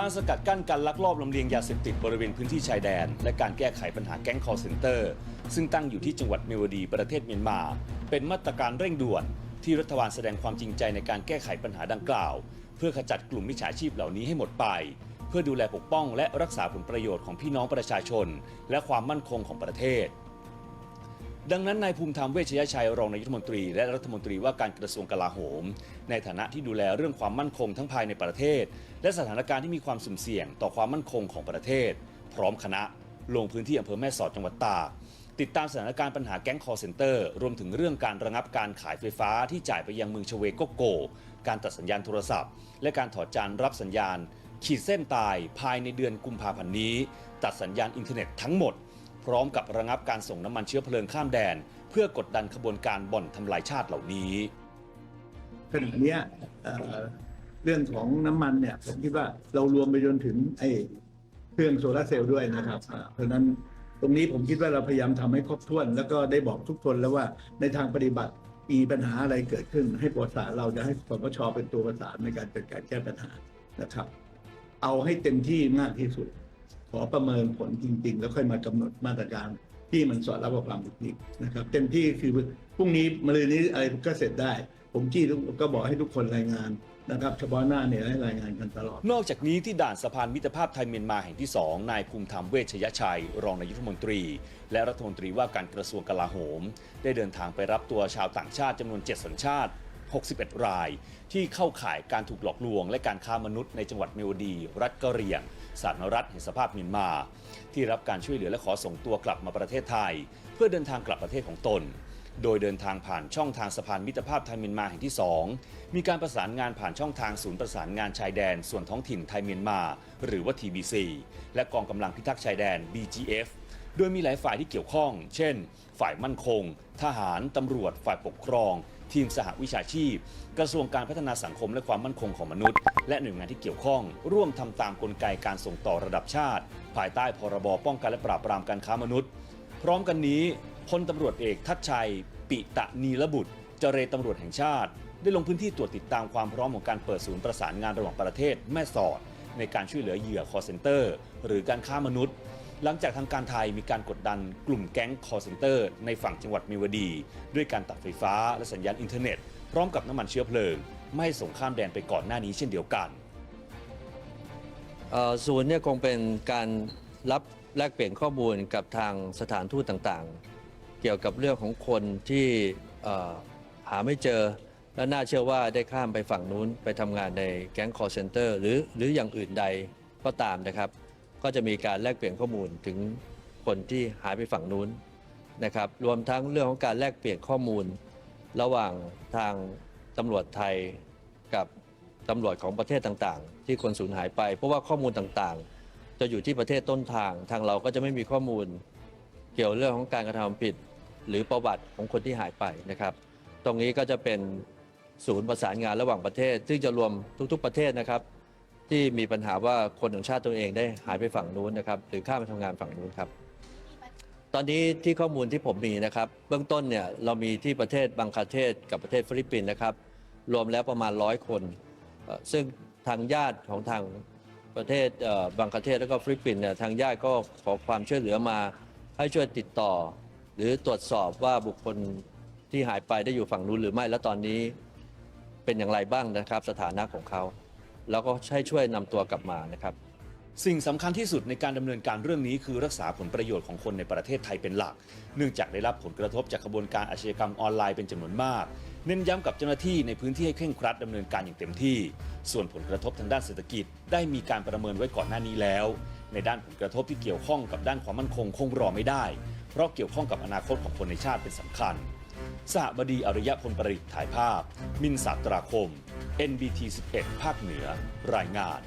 การสกัดกั้นการลักลอบลำเลียงยาเสพติดบริเวณพื้นที่ชายแดน และการแก้ไขปัญหาแก๊งคอร์เซนเตอร์ ซึ่งตั้งอยู่ที่จังหวัดเมวดีประเทศเมียนมา เป็นมาตรการเร่งด่วน ที่รัฐบาลแสดงความจริงใจในการแก้ไขปัญหาดังกล่าว เพื่อขจัดกลุ่มมิจฉาชีพเหล่านี้ให้หมดไป เพื่อดูแลปกป้องและรักษาผลประโยชน์ของพี่น้องประชาชน และความมั่นคงของประเทศ ดังนั้นนายภูมิธรรมเวชยชัยรองนายกรัฐมนตรี และรัฐมนตรีว่าการกระทรวงกลาโหม ในฐานะที่ดูแลเรื่องความมั่นคงทั้งภายในประเทศ และสถานการณ์ที่มีความสุ่มเสี่ยงต่อความมั่นคงของประเทศ พร้อมคณะ ลงพื้นที่อำเภอแม่สอดจังหวัดตากติดตามสถานการณ์ปัญหาแก๊งคอร์เซนเตอร์ รวมถึงเรื่องการระงับการขายไฟฟ้าที่จ่ายไปยังเมืองชเวโกโก การตัดสัญญาณโทรศัพท์ และการถอดจานรับสัญญาณ ขีดเส้นตายภายในเดือนกุมภาพันธ์นี้ ตัดสัญญาณอินเทอร์เน็ตทั้งหมด พร้อมกับระงับการส่งน้ำมันเชื้อเพลิงข้ามแดน เพื่อกดดันขบวนการบ่อนทำลายชาติเหล่านี้ขณะนี้ยเอ่อเรื่องของน้ำมันเนี่ยผมคิดว่าเรารวมไปจนถึงไอ้เครื่องโซลาเซลล์ด้วยนะครับ เพราะนั้นตรงนี้ผมคิดว่าเราพยายามทำให้ครบถ้วน แล้วก็ได้บอกทุกคนแล้วว่าในทางปฏิบัติมีปัญหาอะไรเกิดขึ้น ให้ประสานเราจะให้สปชเป็นตัวประสานในการจัดการแก้ปัญหานะครับ เอาให้เต็มที่มากที่สุด อประเมินผลจริง ๆ แล้วค่อยมากำหนดมาตรการที่มันสอดรับกับความเป็นจริงนะครับเต็มที่คือพรุ่งนี้มะรืนนี้อะไรก็เสร็จได้ ผมจี้กก็บอกให้ทุกคนรายงานนะครับเฉพาะหน้าเนี่ยให้รายงานกันตลอด นอกจากนี้ที่ด่านสะพานมิตรภาพไทยเมียนมาแห่งที่ 2 นายภูมิธรรมเวชยชัย รองนายกรัฐมนตรี และรัฐมนตรีว่าการกระทรวงกลาโหม ได้เดินทางไปรับตัวชาวต่างชาติจำนวน 7 สัญชาติ 61 ราย ที่เข้าข่ายการถูกหลอกลวง และการค้ามนุษย์ในจังหวัดเมวดี รัฐกะเหรี่ยง สาธารณรัฐแห่งสภาพเมียนมา ที่รับการช่วยเหลือและขอส่งตัวกลับมาประเทศไทย เพื่อเดินทางกลับประเทศของตน โดยเดินทางผ่านช่องทางสะพานมิตรภาพไทยเมียนมาแห่งที่ 2 มีการประสานงานผ่านช่องทางศูนย์ประสานงานชายแดน ส่วนท้องถิ่นไทยเมียนมา หรือว่า TBC และกองกำลังพิทักษ์ชายแดน BGF โดยมีหลายฝ่ายที่เกี่ยวข้อง เช่น ฝ่ายมั่นคง ทหาร ตำรวจ ฝ่ายปกครอง ทีมสหวิชาชีพ กระทรวงการพัฒนาสังคมและความมั่นคงของมนุษย์ และหน่วยงานที่เกี่ยวข้อง ร่วมทำตามกลไกการส่งต่อระดับชาติ ภายใต้พรบป้องกันและปราบปรามการค้ามนุษย์ พร้อมกันนี้พลตำรวจเอกทัชชัย ปิตะนีระบุตร เจรตำรวจแห่งชาติ ได้ลงพื้นที่ตรวจติดตามความพร้อมของการเปิดศูนย์ประสานงานระหว่างประเทศแม่สอด ในการช่วยเหลือเหยื่อคอเซนเตอร์ หรือการค้ามนุษย์ หลังจากทางการไทยมีการกดดันกลุ่มแก๊งคอร์เซนเตอร์ในฝั่งจังหวัดมิวดี ด้วยการตัดไฟฟ้าและสัญญาณอินเทอร์เน็ต พร้อมกับน้ำมันเชื้อเพลิง ไม่ให้ส่งข้ามแดนไปก่อนหน้านี้เช่นเดียวกันเอ่อศูนย์เนี่ยคงเป็นการรับแลกเปลี่ยนข้อมูลกับทางสถานทูตต่างๆ เกี่ยวกับเรื่องของคนที่หาไม่เจอและน่าเชื่อว่าได้ข้ามไปฝั่งนู้นไปทำงานในแก๊งคอร์เซนเตอร์หรือหรืออย่างอื่นใดก็ตามนะครับ ก็จะมีการแลกเปลี่ยนข้อมูลถึงคนที่หายไปฝั่งนู้นนะครับ รวมทั้งเรื่องของการแลกเปลี่ยนข้อมูล ระหว่างทางตำรวจไทยกับตำรวจของประเทศต่างๆ ที่คนสูญหายไป เพราะว่าข้อมูลต่างๆ จะอยู่ที่ประเทศต้นทาง ทางเราก็จะไม่มีข้อมูล เกี่ยวเรื่องของการกระทำผิด หรือประวัติของคนที่หายไปนะครับ ตรงนี้ก็จะเป็นศูนย์ประสานงานระหว่างประเทศ ซึ่งจะรวมทุกๆประเทศนะครับ ที่มีปัญหาว่าคนของชาติตัวเองได้หายไปฝั่งนู้นนะครับหรือข้ามไปทำงานฝั่งนู้นครับ ตอนนี้ที่ข้อมูลที่ผมมีนะครับ เบื้องต้นเนี่ยเรามีที่ประเทศบังคลาเทศกับประเทศฟิลิปปินส์นะครับ รวมแล้วประมาณร้อยคนเอ่อซึ่งทางญาติของทางประเทศเอ่อบังคลาเทศแล้วก็ฟิลิปปินส์เนี่ยทางญาติก็ขอความช่วยเหลือมาให้ช่วยติดต่อ หรือตรวจสอบว่าบุคคลที่หายไปได้อยู่ฝั่งนู้นหรือไม่และตอนนี้เป็นอย่างไรบ้างนะครับ สถานะของเขา แล้วก็ให้ช่วยนำตัวกลับมานะครับ สิ่งสำคัญที่สุดในการดำเนินการเรื่องนี้คือรักษาผลประโยชน์ของคนในประเทศไทยเป็นหลัก เนื่องจากได้รับผลกระทบจากขบวนการอาชญากรรมออนไลน์เป็นจำนวนมาก เน้นย้ำกับเจ้าหน้าที่ในพื้นที่ให้เคร่งครัดดำเนินการอย่างเต็มที่ ส่วนผลกระทบทางด้านเศรษฐกิจ ได้มีการประเมินไว้ก่อนหน้านี้แล้ว ในด้านผลกระทบที่เกี่ยวข้องกับด้านความมั่นคงคงรอไม่ได้ เพราะเกี่ยวข้องกับอนาคตของคนในชาติเป็นสำคัญสหบดีอริยพลประดิษฐ์ถ่ายภาพ มินสาตราคม NBT 11 ภาคเหนือ รายงาน